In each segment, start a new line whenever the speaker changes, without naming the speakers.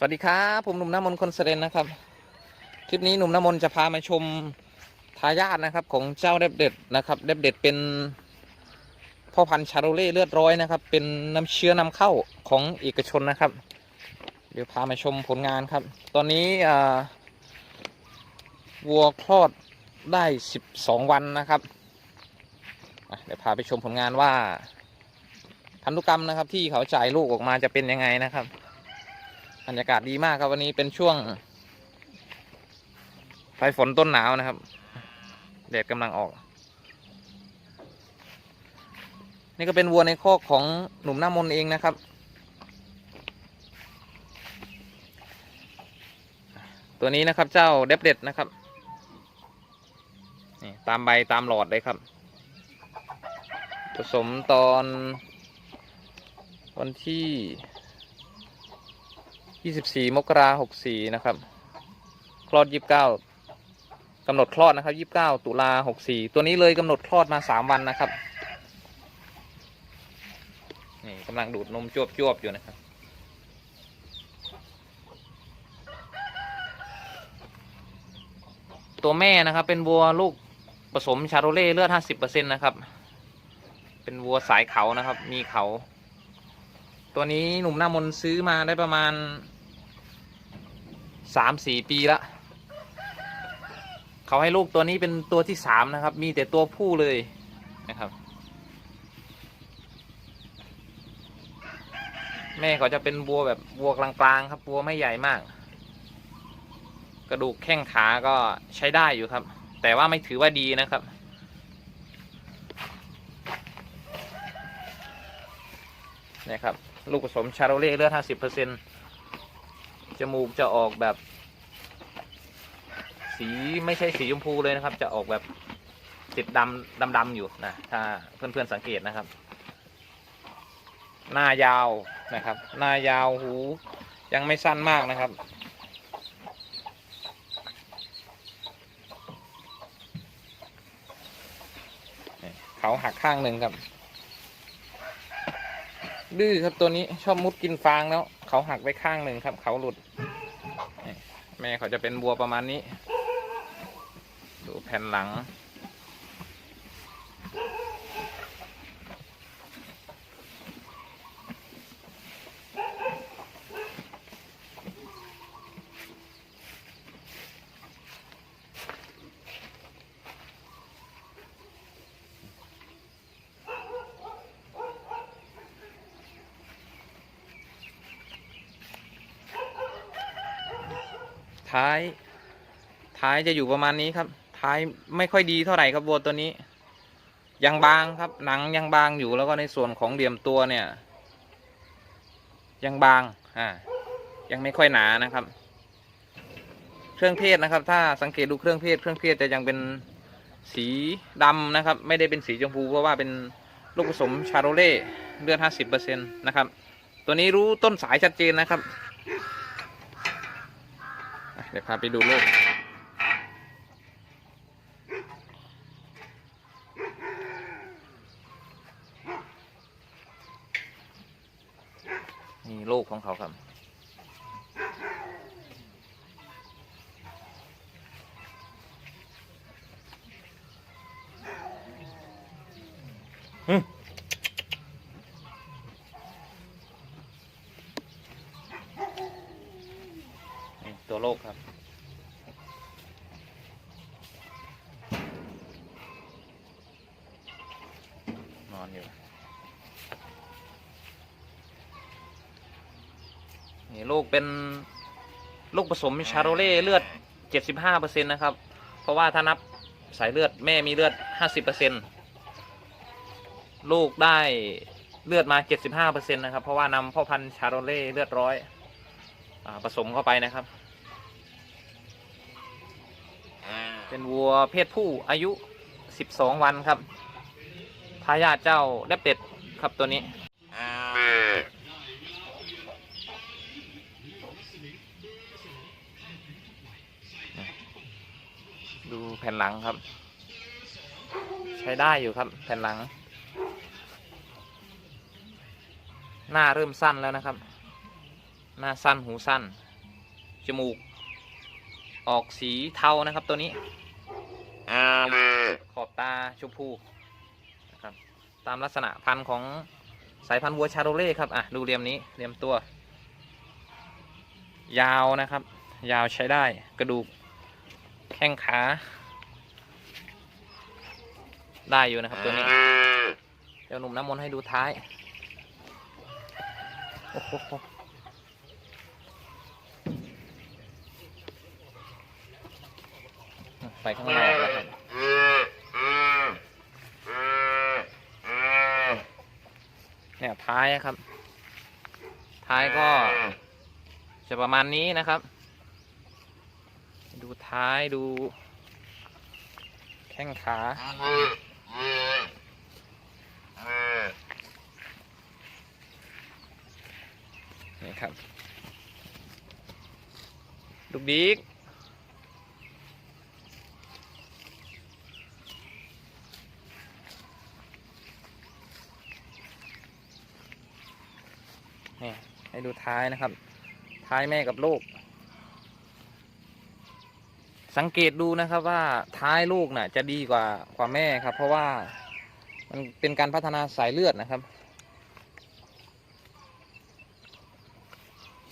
สวัสดีครับผมหนุ่มน้ำมนคนเสด็จนะครับ คลิปนี้หนุ่มน้ำมนจะพามาชมทายาทนะครับ ของเจ้าเด็บเด็ดนะครับ เด็บเด็ดเป็นพ่อพันธุ์ชาโรเล่เลือดร้อยนะครับ เป็นน้ำเชื้อนำเข้าของเอกชนนะครับ เดี๋ยวพามาชมผลงานครับ ตอนนี้วัวคลอดได้ 12 วันนะครับเดี๋ยวพาไปชมผลงานว่าพันธุกรรมนะครับ ที่เขาจ่ายลูกออกมาจะเป็นยังไงนะครับ บรรยากาศดีมากครับวันนี้เป็นช่วงปลายฝนต้นหนาวนะครับแดดกำลังออก นี่ก็เป็นวัวในคอกของหนุ่มหน้ามนเองนะครับ ตัวนี้นะครับเจ้าเดบเด็ดนะครับนี่ตามใบตามหลอดเลยครับ ผสมตอนวันที่ 24มกราหกสี่นะครับ คลอด29กำหนดคลอดนะครับ29ตุลาหกสี่ตัวนี้เลยกำหนดคลอดมา3วันนะครับนี่กำลังดูดนมจวบจวบอยู่นะครับ ตัวแม่นะครับ เป็นวัวลูกผสมชาโรเล่เลือด50%นะครับ เป็นวัวสายเขานะครับ มีเขา ตัวนี้หนุ่มหน้ามนซื้อมาได้ประมาณสามสี่ปีละเขาให้ลูกตัวนี้เป็นตัวที่สามนะครับ มีแต่ตัวผู้เลยนะครับ แม่เขาจะเป็นวัวแบบวัวกลางๆครับวัวไม่ใหญ่มาก กระดูกแข้งขาก็ใช้ได้อยู่ครับ แต่ว่าไม่ถือว่าดีนะครับนะครับ ลูกผสมชาโรเล่เลือดห้าสิบเปอร์เซ็นจมูกจะออกแบบ สีไม่ใช่สีชมพูเลยนะครับ จะออกแบบติดดำดำดำๆอยู่นะถ้าเพื่อนๆสังเกตนะครับ หน้ายาวนะครับ หน้ายาวหูยังไม่สั้นมากนะครับเขาหักข้างหนึ่งครับ ดื้อครับตัวนี้ชอบมุดกินฟางแล้ว เขาหักไปข้างหนึ่งครับ เขาหลุด แม่เขาจะเป็นบัวประมาณนี้ ดูแผ่นหลัง ท้าย ท้ายจะอยู่ประมาณนี้ครับ ท้ายไม่ค่อยดีเท่าไหร่ครับวัวตัวนี้ ยังบางครับ หนังยังบางอยู่แล้วก็ในส่วนของเหลี่ยมตัวเนี่ย ยังบางอ่ายังไม่ค่อยหนานะครับ เครื่องเพศนะครับ ถ้าสังเกตดูเครื่องเพศเครื่องเพศจะยังเป็นสีดำนะครับ ไม่ได้เป็นสีชมพูเพราะว่าเป็นลูกผสมชาโรเล่เลือดห้าสิบเปอร์เซ็นต์นะครับ ตัวนี้รู้ต้นสายชัดเจนนะครับ เดี๋ยวพาไปดูลูกนี่ลูกของเขาครับ ตัวโลกครับ นอนอยู่ นี่ลูกเป็นลูกผสมชาโรเล่เลือด 75%นะครับ เพราะว่าถ้านับสายเลือดแม่มีเลือด 50%ลูกได้เลือดมา 75%นะครับ เพราะว่านำพ่อพันธุ์ชาโรเล่เลือดร้อยอผสมเข้าไปนะครับ เป็นวัวเพศผู้อายุ 12 วันครับทายาทเจ้าแดบเป็ดครับตัวนี้ ดูแผ่นหลังครับ ใช้ได้อยู่ครับแผ่นหลัง หน้าเริ่มสั้นแล้วนะครับ หน้าสั้นหูสั้น จมูก ออกสีเทานะครับตัวนี้ขอบตาชมพูนะครับตามลักษณะพันธุ์ของสายพันธุ์วัวชาโรเล่ครับอะดูเรียมนี้เรียมตัว ยาวนะครับ ยาวใช้ได้กระดูกแข้งขาได้อยู่นะครับตัวนี้ เดี๋ยวหนุ่มน้ำมนต์ให้ดูท้าย โอ้โห ไปข้างนอกแล้วครับเนี่ยท้ายนะครับ ท้ายก็ จะประมาณนี้นะครับ ดูท้ายดู แข้งขานี่ครับ ลูกดิก นี่ให้ดูท้ายนะครับ ท้ายแม่กับลูก สังเกตดูนะครับว่าท้ายลูกน่ะ จะดีกว่ากว่าแม่ครับ เพราะว่ามันเป็นการพัฒนาสายเลือดนะครับ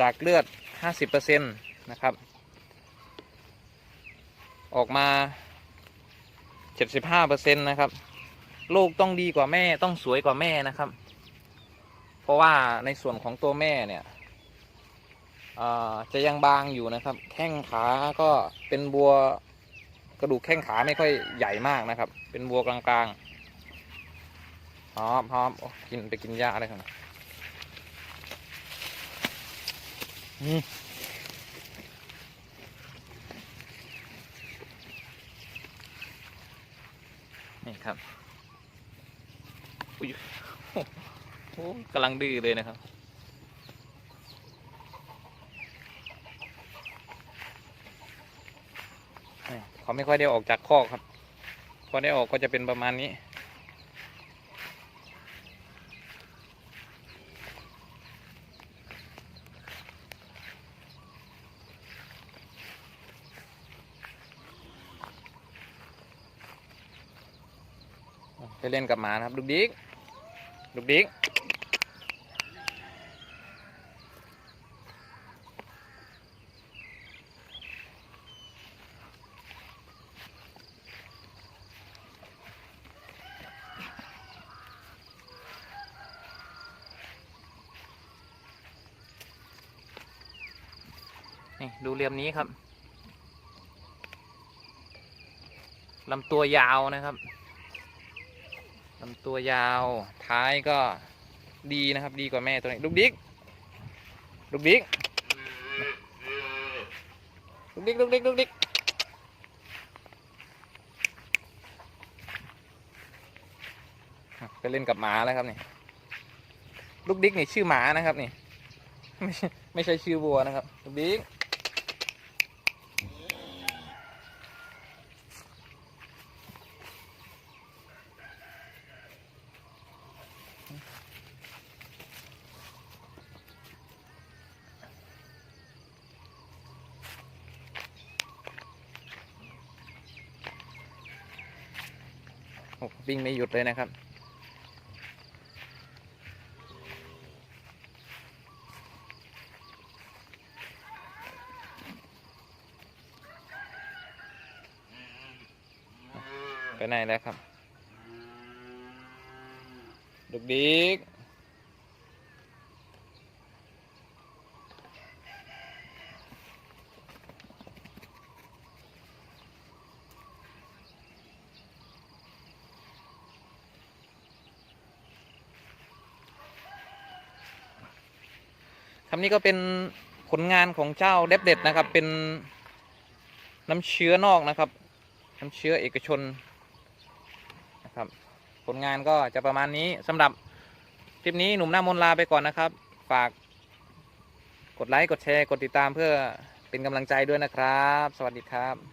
จากเลือด 50%นะครับ ออกมา 75%นะครับ ลูกต้องดีกว่าแม่ต้องสวยกว่าแม่นะครับ เพราะว่าในส่วนของตัวแม่เนี่ยจะยังบางอยู่นะครับ แข้งขาก็เป็นบัวกระดูกแข้งขาไม่ค่อยใหญ่มากนะครับ เป็นบัวกลางๆพร้อมพร้อมอกินไปกินหญ้าได้ครับนี่นี่ครับอุ้ย โอ้กำลังดื้อเลยนะครับ เขาไม่ค่อยได้ออกจากคอกครับ พอได้ออกก็จะเป็นประมาณนี้ ไปเล่นกับหมานะครับ ลูกดิ๊กลูกดิ๊ก ดูเรียมนี้ครับลำตัวยาวนะครับลำตัวยาว ท้ายก็ดีนะครับ ดีกว่าแม่ตัวนี้ลูกดิ๊กลูกดิ๊กลูกดิ๊กลูกดิ๊กลูกดิ๊กไปเล่นกับหมาแล้วครับนี่ลูกดิ๊กนี่ชื่อหมานะครับนี่ไม่ใช่ไม่ใช่ชื่อวัวนะครับลูกดิ๊ก วิ่งไม่หยุดเลยนะครับ ไปไหนแล้วครับดุกดิก คำนี้ก็เป็นผลงานของเจ้าเด็บเด็ดนะครับ เป็นน้ำเชื้อนอกนะครับ น้ำเชื้อเอกชนนะครับ ผลงานก็จะประมาณนี้สำหรับคลิปนี้หนุ่มหน้ามนลาไปก่อนนะครับ ฝากกดไลค์กดแชร์กดติดตามเพื่อเป็นกำลังใจด้วยนะครับ สวัสดีครับ